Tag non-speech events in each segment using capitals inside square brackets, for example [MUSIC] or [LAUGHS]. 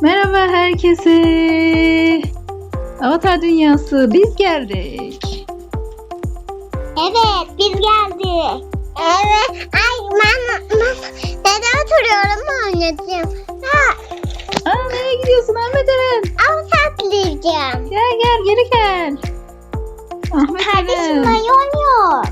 Merhaba herkese. Avatar Dünyası biz geldik. Evet biz geldik. Evet. Ay ben, ben neden oturuyorum mu anneciğim? Ha, Aa, nereye gidiyorsun Ahmet Eren? av saklayacağım. Gel gel geri gel. Ahmet Kardeşim Eren. banyo oynuyor.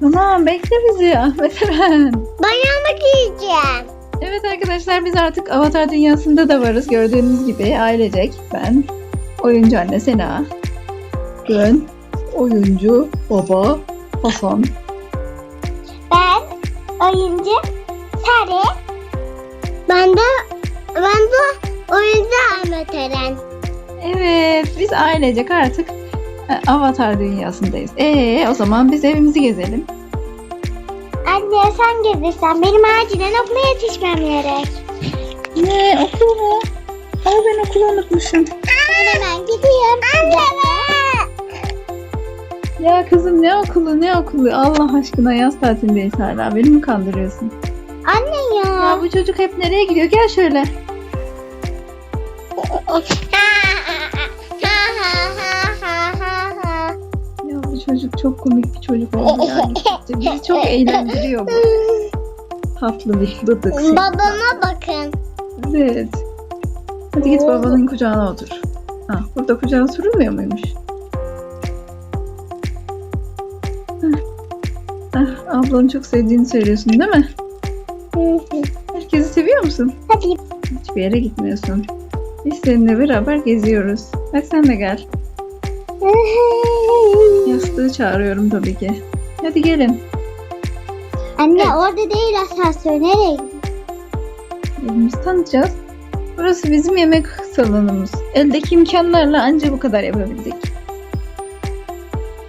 Tamam bekle bizi Ahmet Eren. Banyomu giyeceğim. Evet arkadaşlar biz artık Avatar Dünyası'nda da varız. Gördüğünüz gibi ailecek ben, oyuncu anne Sena, ben, oyuncu baba Hasan. Ben oyuncu Sarı. Ben de ben de oyuncu Ahmet Eren. Evet biz ailecek artık e, Avatar Dünyası'ndayız. Ee o zaman biz evimizi gezelim. Anne sen gezirsen benim acilen okula yetişmem gerek. Ne okul mu? Aa ben okulu unutmuşum. Ben hemen gidiyorum. Anne Ya kızım ne okulu ne okulu Allah aşkına yaz tatilindeyiz hala beni mi kandırıyorsun? Anne ya. Ya bu çocuk hep nereye gidiyor gel şöyle. Çok komik bir çocuk oldu [LAUGHS] yani. Bizi çok eğlendiriyor bu. Tatlı bir bıdık. Babama bakın. Evet. Hadi git babanın kucağına otur. Ha, burada kucağına oturulmuyor muymuş? Heh. Ah, ablanı çok sevdiğini söylüyorsun değil mi? Herkesi seviyor musun? Hadi. Hiçbir yere gitmiyorsun. Biz seninle beraber geziyoruz. Hadi sen de gel. [LAUGHS] Yastığı çağırıyorum tabii ki. Hadi gelin. Anne Evet. orada değil asansör. Nereye? Elimizi tanıtacağız. Burası bizim yemek salonumuz. Eldeki imkanlarla anca bu kadar yapabildik.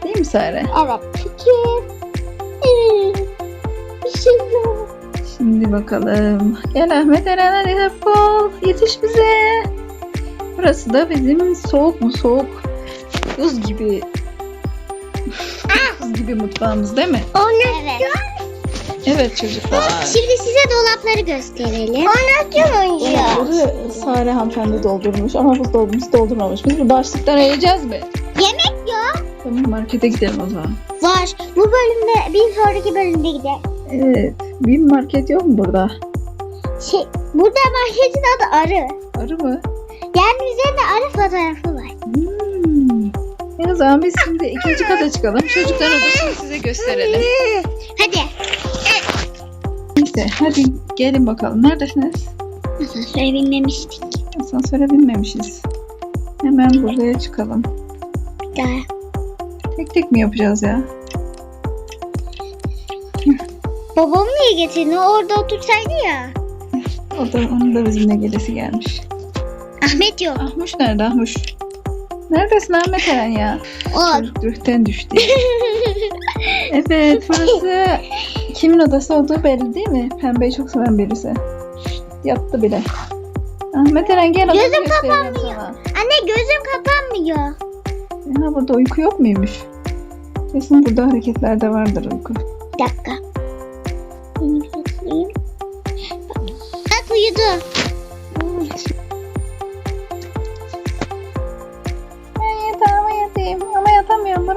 Değil mi Sare? Evet. Peki. Bir şey yok. Şimdi bakalım. Gel Ahmet Eren hadi defol. Yetiş bize. Burası da bizim soğuk mu soğuk. Buz gibi. Gibi mutfağımız değil mi? O ne? Evet. Evet çocuklar. Şimdi size dolapları gösterelim. O ne oynuyor? Bunları Sare hanımefendi doldurmuş ama buzdolabımızı doldurmamış. Biz bu başlıktan arayacağız mı? Yemek yok. Tamam markete gidelim o zaman. Var. Bu bölümde bir sonraki bölümde gider. Evet. Bir market yok mu burada? Şey, burada marketin adı arı. Arı mı? Yani üzerinde arı fotoğrafı var. E o zaman biz şimdi ikinci kata çıkalım. Çocuklar odasını size gösterelim. Hadi. Neyse hadi gelin bakalım. Neredesiniz? Asansöre binmemiştik. Asansöre binmemişiz. Hemen buraya çıkalım. Bir daha. Tek tek mi yapacağız ya? Babamı niye getirdin? O orada otursaydı ya. O da, onun da bizimle gelesi gelmiş. Ahmet yok. Ahmuş nerede Ahmuş? Neredesin Ahmet Eren ya? O. Çocuk gökten düştü. [LAUGHS] evet burası kimin odası olduğu belli değil mi? Pembeyi çok seven birisi. Yattı bile. Ahmet Eren gel odayı Gözüm kapanmıyor. sana. Anne gözüm kapanmıyor. Ya burada uyku yok muymuş? Kesin burada hareketlerde vardır uyku. Bir dakika. Bak uyudu.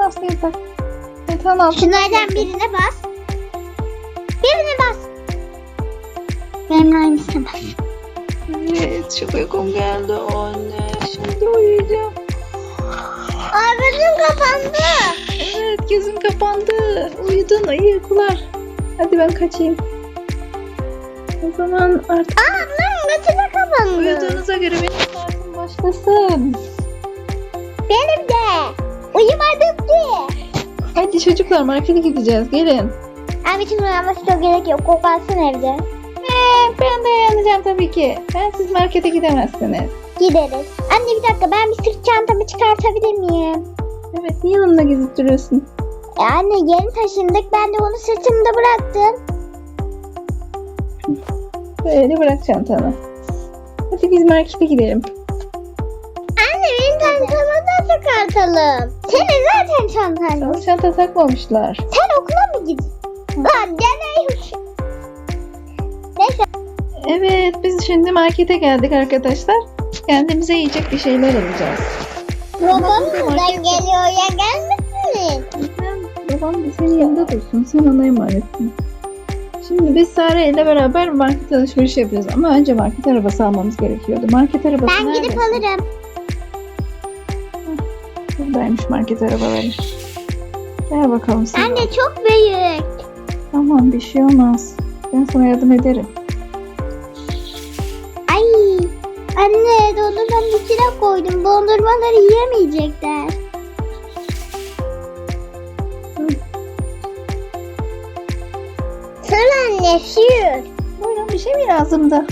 Nasıl yatak? Yatağın altında. Şunlardan birine bas. Birine bas. Benim aynısına bas. Evet çok uykum geldi anne. Şimdi uyuyacağım. Aa gözüm kapandı. Evet gözüm kapandı. Uyudun iyi uykular. Hadi ben kaçayım. O zaman artık Aa bunların de kapandı. uyuduğunuza göre benim saatim başlasın. Ki. Hadi çocuklar markete gideceğiz. Gelin. Ahmet'in uyanması çok gerek yok. O kalsın evde. Ee, ben de uyanacağım tabii ki. Ben siz markete gidemezsiniz. Gideriz. Anne bir dakika ben bir sırt çantamı çıkartabilir miyim? Evet niye yanımda gezip duruyorsun? E anne yeni taşındık. Ben de onu sırtımda bıraktım. Böyle bırak çantanı. Hadi biz markete gidelim. Anne benim çantamı da çıkartalım. Senin zaten çantan yok. Sana çanta takmamışlar. Sen okula mı gidiyorsun? Lan gene yok. Neyse Evet biz şimdi markete geldik arkadaşlar. Kendimize yiyecek bir şeyler alacağız. Babam Market- geliyor ya gelmesiniz. Sen, babam da senin yanında dursun. Sen ona emanetsin. Şimdi biz Sare ile beraber market alışverişi yapıyoruz. Ama önce market arabası almamız gerekiyordu. Market arabası Ben gidip neredeyse? alırım. Buradaymış market arabaları. Gel bakalım sen. Anne çok büyük. Tamam bir şey olmaz. Ben sana yardım ederim. Ay. Anne dondurmanın içine koydum. Dondurmaları yiyemeyecekler. Sen anne sür. Buyurun bir şey mi lazımdı?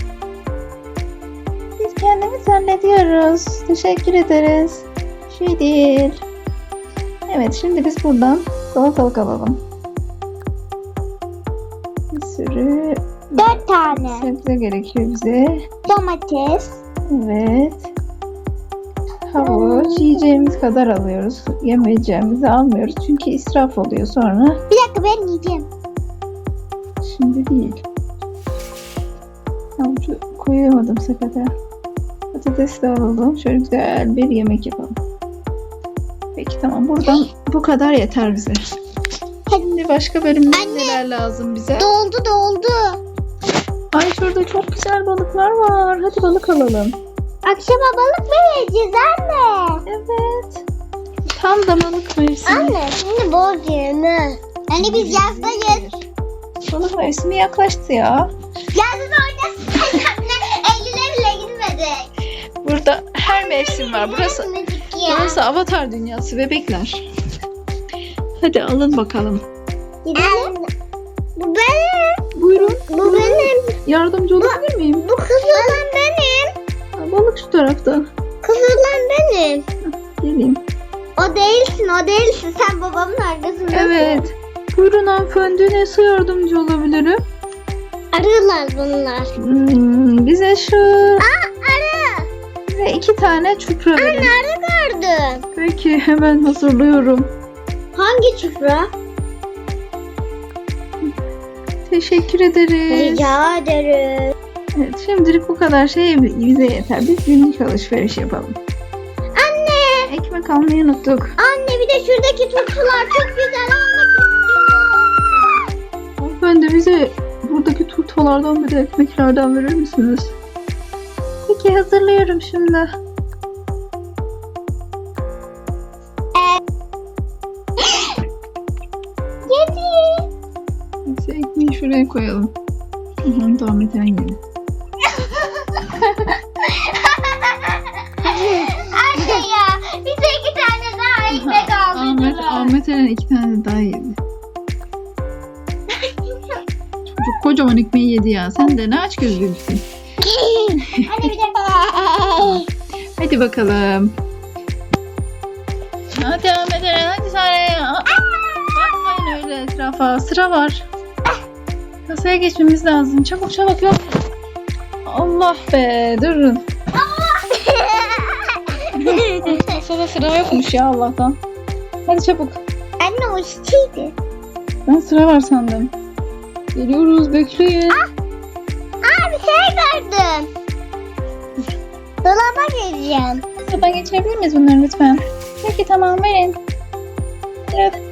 Biz kendimiz hallediyoruz. Teşekkür ederiz. Şey değil. Evet şimdi biz buradan salatalık alalım. Bir sürü Dört tane. sebze gerekiyor bize. Domates. Evet. Havuç yiyeceğimiz kadar alıyoruz. Yemeyeceğimizi almıyoruz çünkü israf oluyor sonra. Bir dakika ben yiyeceğim. Şimdi değil. Havucu koyamadım sepete. Patates de alalım. Şöyle güzel bir yemek yapalım. Peki tamam. Buradan bu kadar yeter bize. Şimdi başka bölümde Anne. neler lazım bize? Doldu doldu. Ay şurada çok güzel balıklar var. Hadi balık alalım. Akşama balık mı yiyeceğiz anne? Evet. Tam da balık mevsimi. Anne şimdi bol yeme. Anne biz yazdayız. Balık mevsimi yaklaştı ya. Yazda oynasın [LAUGHS] anne. Eylül'e bile gitmedik. Burada her mevsim var. Burası ya. burası avatar dünyası bebekler. Hadi alın bakalım. Gidelim. Bu benim. Buyurun. Bu benim. Yardımcı olabilir miyim? Bu kız olan benim. Ha, Balık şu tarafta. Kız olan benim. Geleyim. O değilsin o değilsin. Sen babamın arkasındasın. Evet. Buyurun hanımefendi nasıl yardımcı olabilirim? Arılar bunlar. Hmm, bize şu Aa arı. bize iki tane çupra verin. Anne arı gördüm. Peki hemen hazırlıyorum. Hangi çupra? Teşekkür ederiz. Rica ederim. Evet, şimdilik bu kadar şey bize yeter. Biz günlük alışveriş yapalım. Anne. Ekmek almayı unuttuk. Anne bir de şuradaki turşular çok güzel almak istiyorum. Hanımefendi bize buradaki turtalardan bir de ekmeklerden verir misiniz? Peki hazırlıyorum şimdi. Koyalım. Tamam yeter gelin. Anne ya bize iki tane daha ekmek Ahmet. Ahmet Eren iki tane daha yedi. Çocuk kocaman ekmeği yedi ya. Sen de ne aç gözlüymüşsün. Anne bir de Hadi bakalım. Hadi Ahmet Eren hadi Sare. Bakmayın öyle etrafa. Sıra var. Kasaya geçmemiz lazım. Çabuk çabuk yok. Allah be durun. [LAUGHS] Kasada sıra yokmuş ya Allah'tan. Hadi çabuk. Anne o çiçeğiydi. Ben sıra var sandım. Geliyoruz bekleyin. Aa bir şey gördüm. Dolaba gireceğim. Sıradan geçirebilir miyiz bunları lütfen? Peki tamam verin. Evet.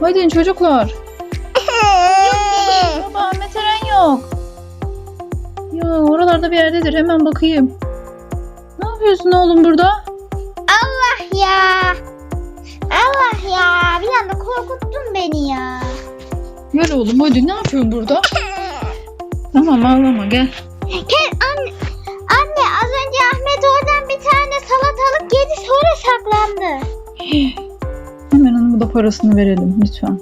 Hadi çocuklar. [LAUGHS] Baba Ahmet Eren yok. Ya oralarda bir yerdedir hemen bakayım. Ne yapıyorsun oğlum burada? Allah ya. Allah ya. Bir anda korkuttun beni ya. Gel oğlum hadi ne yapıyorsun burada? [LAUGHS] Tamam ağlama gel. Gel parasını verelim lütfen.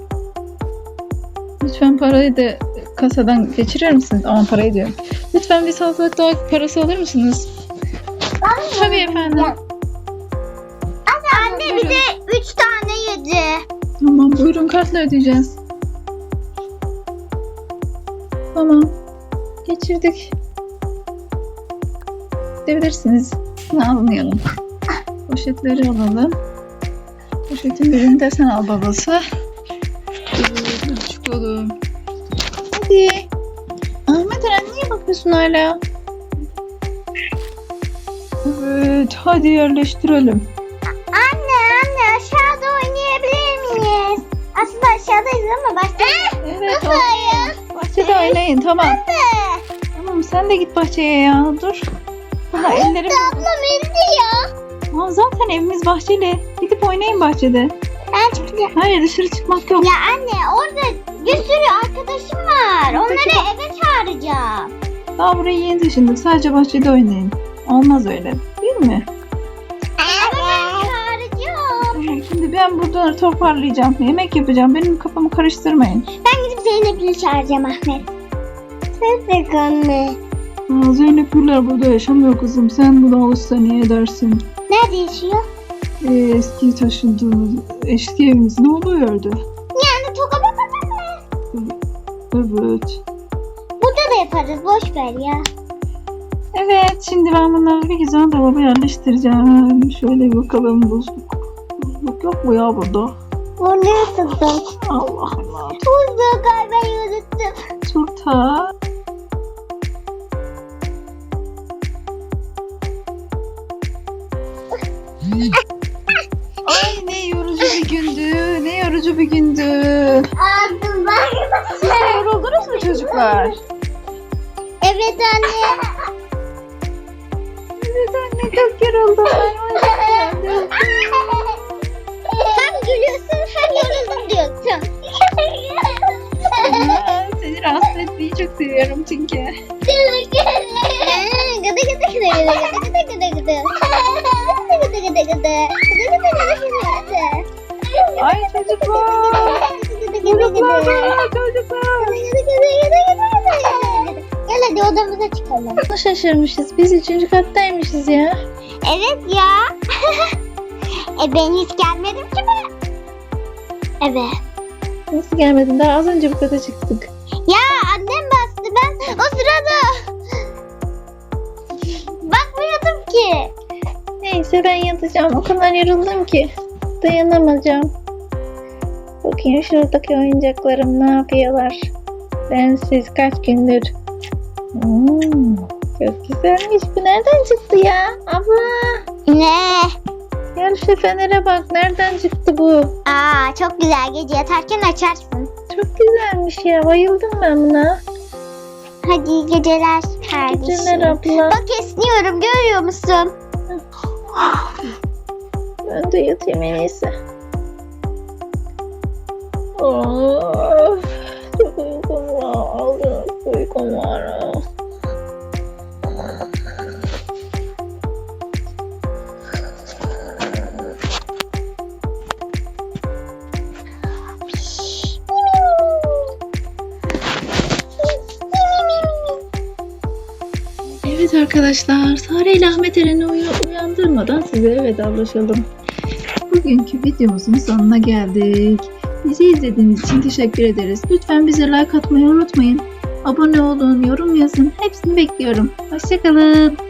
Lütfen parayı da kasadan geçirir misiniz? Aman parayı diyorum. Lütfen bir salatalık daha parası alır mısınız? Tabii efendim. Anne, anne bir de üç tane yedi. Tamam buyurun kartla ödeyeceğiz. Tamam. Geçirdik. Gidebilirsiniz. Ne almayalım. Poşetleri alalım. Poşetin birini de sen al babası. Dur, çıkalım. Hadi. Ahmet Eren niye bakıyorsun hala? Evet hadi yerleştirelim. Anne anne aşağıda oynayabilir miyiz? Aslında aşağıdayız ama başta. Evet Nasıl ya? bahçede oynayın tamam. Tamam sen de git bahçeye ya dur. Daha ellerim... Ablam indi ya. Aa, zaten evimiz bahçeli. Gidip oynayın bahçede. Ben çıkacağım. Hayır dışarı çıkmak yok. Ya anne orada bir sürü arkadaşım var. Onları eve çağıracağım. Daha buraya yeni taşındık. Sadece bahçede oynayın. Olmaz öyle. Değil mi? Ama ben çağıracağım. Tamam, Şimdi ben burada toparlayacağım. Yemek yapacağım. Benim kafamı karıştırmayın. Ben gidip Zeynep'ini çağıracağım Ahmet. Tebrik anne. Aa, Zeynep Gürler burada yaşamıyor kızım. Sen buna alışsan iyi edersin. Nerede yaşıyor? Ee, eski taşındığımız eski evimiz ne oluyordu? Yani Toka Baba'da mı? Evet. Burada da yaparız. Boş ver ya. Evet şimdi ben bunları bir güzel dolaba yerleştireceğim. Şöyle bir bakalım buzluk. Buzluk yok mu ya burada? Oraya tuttum. Allah Allah. Buzluğu galiba unuttum. Turta. Ay çocuklar? Evet anne. Evet anne çok yoruldum. Hem gülüyorsun hem yoruldum diyorsun. Aa, Seni rahatsız etmeyi çok seviyorum çünkü. Gıdı gıdı gıdı gıdı gıdı gıdı gıdı gıdı. Gıdı gıdı gıdı gıdı. Gıdı gıdı gıdı gıdı gıdı. Ay çocuklar. Çocuklar. Çocuklar. Gel hadi odamıza çıkalım. Nasıl şaşırmışız? Biz üçüncü kattaymışız ya. Evet ya. [LAUGHS] e ben hiç gelmedim ki ben. Evet. Nasıl gelmedin? Daha az önce bu kata çıktık. Ya annem bastı ben o sırada bakmıyordum ki. Neyse ben yatacağım. O kadar yoruldum ki. Dayanamayacağım. Bakayım şuradaki oyuncaklarım ne yapıyorlar. Bensiz kaç gündür. Hmm, çok güzelmiş. Bu nereden çıktı ya? Abla. Ne? Gel şu fenere bak. Nereden çıktı bu? Aa çok güzel gece yatarken açarsın. Çok güzelmiş ya. Bayıldım ben buna. Hadi geceler kardeşim. Geceler abla. Bak esniyorum görüyor musun? Ben de yatayım en iyisi. Of, çok uykum var. Çok uykum var. Evet arkadaşlar, Sare ile Ahmet Eren'i uyandırmadan size vedalaşalım. Bugünkü videomuzun sonuna geldik. Bizi izlediğiniz için teşekkür ederiz. Lütfen bize like atmayı unutmayın. Abone olun, yorum yazın. Hepsini bekliyorum. Hoşçakalın.